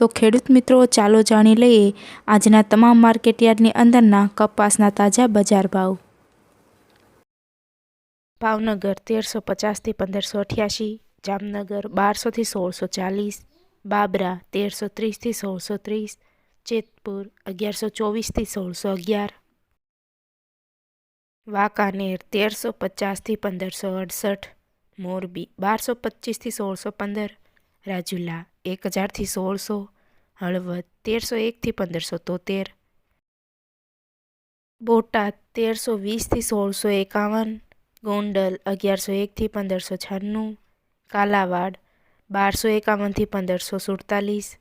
તો ખેડૂત મિત્રો, ચાલો જાણી લઈએ આજના તમામ માર્કેટયાર્ડની અંદરના કપાસના તાજા બજાર ભાવ. ભાવનગર તેરસો પચાસથી પંદરસો અઠ્યાસી, જામનગર બારસોથી સોળસો ચાલીસ, બાબરા તેરસો ત્રીસથી સોળસો ત્રીસ, જેતપુર અગિયારસો ચોવીસથી સોળસો અગિયાર, વાંકાનેર તેરસો પચાસથી પંદરસો અડસઠ, મોરબી બારસો પચીસથી સોળસો પંદર રાજુલા, એક હજારથી સોળસો, હળવદ, તેરસો એકથી પંદરસો તોતેર. બોટાદ, તેરસો વીસથી સોળસો એકાવન. ગોંડલ, અગિયારસો એકથી પંદરસો છન્નું. કાલાવાડ, બારસો એકાવનથી પંદરસો સુડતાલીસ.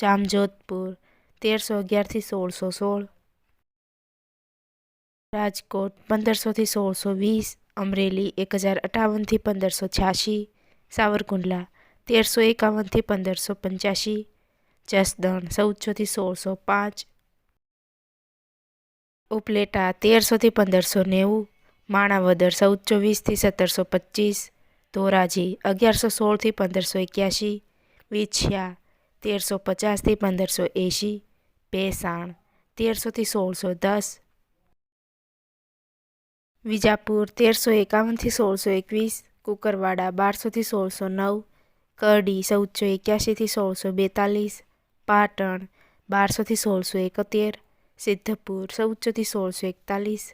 જામજોધપુર, તેરસો અગિયારથી સોળસો સોળ. રાજકોટ, પંદરસોથી સોળસો વીસ. અમરેલી, એક હજાર અઠાવનથી પંદરસો છ્યાસી સાવરકુંડલા તેરસો એકાવનથી પંદરસો પંચ્યાસી જસદણ ચૌદસોથી સોળસો પાંચ. ઉપલેટા, તેરસોથી પંદરસો નેવું. માણાવદર, ચૌદસો વીસથી સત્તરસો પચીસ. ધોરાજી, અગિયારસો સોળથી પંદરસો એક્યાસી વિછિયા, તેરસો પચાસથી પંદરસો એંશી. ભેસાણ, તેરસોથી સોળસો દસ. વિજાપુર, તેરસો એકાવનથી સોળસો એકવીસ. કુકરવાડા, બારસોથી સોળસો નવ. કરડી ચૌદસો એક્યાસીથી સોળસો બેતાલીસ પાટણ બારસોથી સોળસો એકોતેર સિદ્ધપુર ચૌદસોથી સોળસો એકતાલીસ